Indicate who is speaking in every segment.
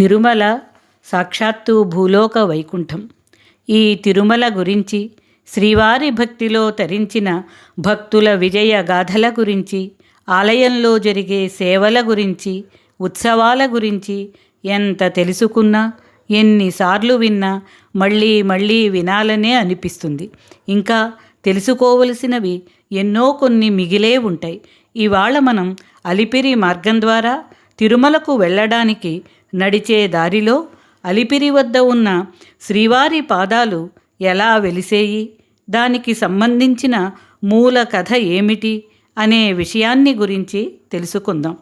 Speaker 1: తిరుమల సాక్షాత్తు భూలోక వైకుంఠం. ఈ తిరుమల గురించి శ్రీవారి భక్తిలో తరించిన భక్తుల విజయ గాథల గురించి ఆలయంలో జరిగే సేవల గురించి ఉత్సవాల గురించి ఎంత తెలుసుకున్నా ఎన్నిసార్లు విన్నా మళ్ళీ మళ్ళీ వినాలనే అనిపిస్తుంది. ఇంకా తెలుసుకోవలసినవి ఎన్నో కొన్ని మిగిలే ఉంటాయి. ఇవాళ మనం అలిపిరి మార్గం ద్వారా తిరుమలకు వెళ్ళడానికి నడిచే దారిలో అలిపిరి వద్ద ఉన్న శ్రీవారి పాదాలు ఎలా వెలిసేయి? దానికి సంబంధించిన మూల కథ ఏమిటి? అనే విషయాన్ని గురించి తెలుసుకుందాం.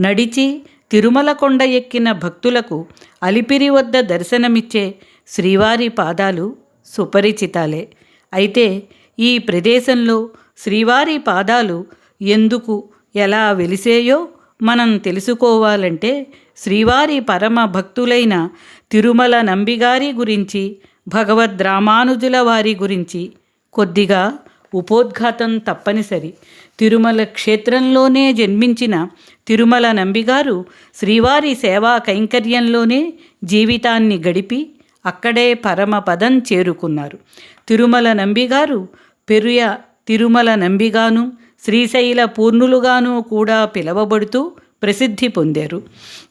Speaker 1: నడిచి తిరుమల కొండ ఎక్కిన భక్తులకు అలిపిరి వద్ద దర్శనమిచ్చే శ్రీవారి పాదాలు సుపరిచితాలే. అయితే ఈ ప్రదేశంలో శ్రీవారి పాదాలు ఎందుకు ఎలా వెలిసేయో మనం తెలుసుకోవాలంటే శ్రీవారి పరమ భక్తులైన తిరుమల నంబిగారి గురించి భగవద్ రామానుజుల వారి గురించి కొద్దిగా ఉపోద్ఘాతం తప్పనిసరి. తిరుమల క్షేత్రంలోనే జన్మించిన తిరుమల నంబిగారు శ్రీవారి సేవా కైంకర్యంలోనే జీవితాన్ని గడిపి అక్కడే పరమపదం చేరుకున్నారు. తిరుమల నంబిగారు పెరుయ తిరుమల నంబిగాను శ్రీశైల పూర్ణులుగాను కూడా పిలవబడుతూ ప్రసిద్ధి పొందారు.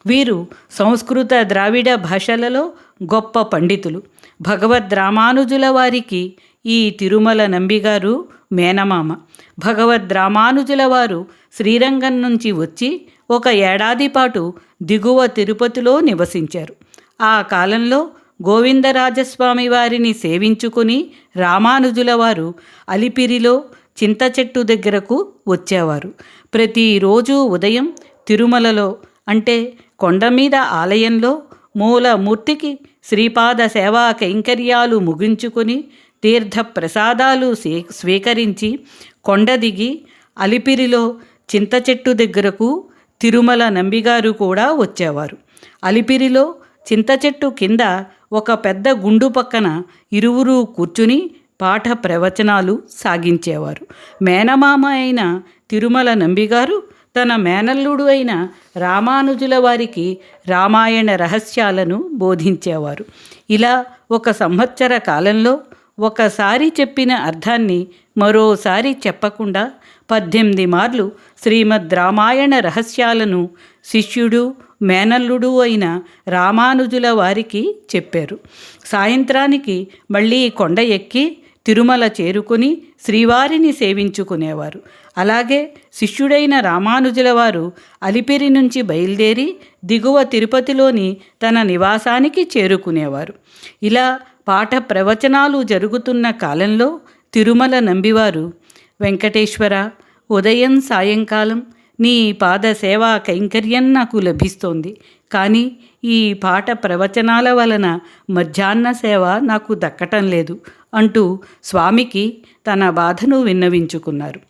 Speaker 1: వీరు సంస్కృత ద్రావిడ భాషలలో గొప్ప పండితులు. భగవద్ రామానుజుల వారికి ఈ తిరుమల నంబిగారు మేనమామ. భగవద్ రామానుజుల వారు శ్రీరంగం నుంచి వచ్చి ఒక ఏడాది పాటు దిగువ తిరుపతిలో నివసించారు. ఆ కాలంలో గోవిందరాజస్వామి వారిని సేవించుకుని రామానుజుల వారు అలిపిరిలో చింత చెట్టు దగ్గరకు వచ్చేవారు. ప్రతిరోజు ఉదయం తిరుమలలో అంటే కొండ మీద ఆలయంలో మూలమూర్తికి శ్రీపాద సేవా కైంకర్యాలు ముగించుకొని తీర్థ ప్రసాదాలు స్వీకరించి కొండ దిగి అలిపిరిలో చింత చెట్టు దగ్గరకు తిరుమల నంబిగారు కూడా వచ్చేవారు. అలిపిరిలో చింత చెట్టు కింద ఒక పెద్ద గుండు పక్కన ఇరువురు కూర్చుని పాఠ ప్రవచనాలు సాగించేవారు. మేనమామ అయిన తిరుమల నంబిగారు తన మేనల్లుడు అయిన రామానుజుల వారికి రామాయణ రహస్యాలను బోధించేవారు. ఇలా ఒక సంవత్సర కాలంలో ఒకసారి చెప్పిన అర్థాన్ని మరోసారి చెప్పకుండా పద్దెనిమిది మార్లు శ్రీమద్ రామాయణ రహస్యాలను శిష్యుడు మేనల్లుడు అయిన రామానుజుల వారికి చెప్పారు. సాయంత్రానికి మళ్ళీ కొండ ఎక్కి తిరుమల చేరుకుని శ్రీవారిని సేవించుకునేవారు. అలాగే శిష్యుడైన రామానుజుల వారు అలిపిరి నుంచి బయలుదేరి దిగువ తిరుపతిలోని తన నివాసానికి చేరుకునేవారు. ఇలా పాఠ ప్రవచనాలు జరుగుతున్న కాలంలో తిరుమల నంబివారు వెంకటేశ్వర ఉదయం సాయంకాలం నీ పాద సేవా కైంకర్యం నాకు లభిస్తోంది. కానీ ఈ పాట ప్రవచనాల వలన మధ్యాహ్న సేవ నాకు దక్కటం లేదు. అంటూ స్వామికి తన బాధను విన్నవించుకున్నారు.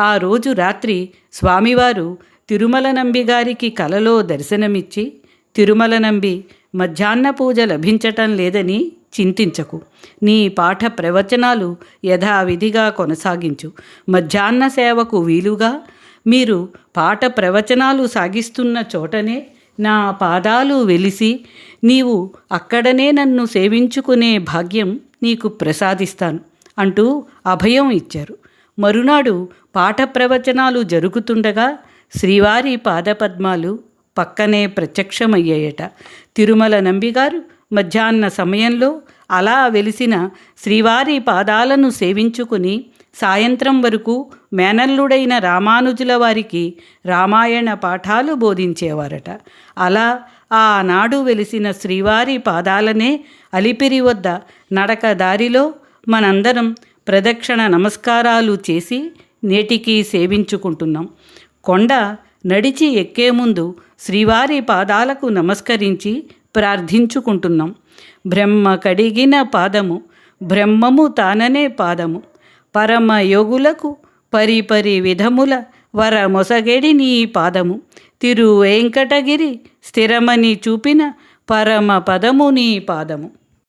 Speaker 1: ఆ రోజు రాత్రి స్వామివారు తిరుమల నంబి గారికి కలలో దర్శనమిచ్చి తిరుమల నంబి మధ్యాహ్న పూజ లభించటం లేదని చింతించకు. నీ పాఠ ప్రవచనాలు యథావిధిగా కొనసాగించు. మధ్యాహ్న సేవకు వీలుగా మీరు పాఠ ప్రవచనాలు సాగిస్తున్న చోటనే నా పాదాలు వెలిసి నీవు అక్కడనే నన్ను సేవించుకునే భాగ్యం నీకు ప్రసాదిస్తాను అంటూ అభయం ఇచ్చారు. మరునాడు పాఠ ప్రవచనాలు జరుగుతుండగా శ్రీవారి పాదపద్మాలు పక్కనే ప్రత్యక్షమయ్యాయట. తిరుమల నంబిగారు మధ్యాహ్న సమయంలో అలా వెలిసిన శ్రీవారి పాదాలను సేవించుకుని సాయంత్రం వరకు మేనల్లుడైన రామానుజుల వారికి రామాయణ పాఠాలు బోధించేవారట. అలా ఆనాడు వెలిసిన శ్రీవారి పాదాలనే అలిపిరి వద్ద నడక దారిలో మనందరం ప్రదక్షిణ నమస్కారాలు చేసి నేటికి సేవించుకుంటున్నాం. కొండ నడిచి ఎక్కే ముందు శ్రీవారి పాదాలకు నమస్కరించి ప్రార్థించుకుంటున్నాం. బ్రహ్మ కడిగిన పాదము బ్రహ్మము తాననే పాదము. పరమయోగులకు పరిపరి విధముల వర మొసగెడి నీ పాదము. తిరు వెంకటగిరి స్థిరమని చూపిన పరమ పదము నీ పాదము.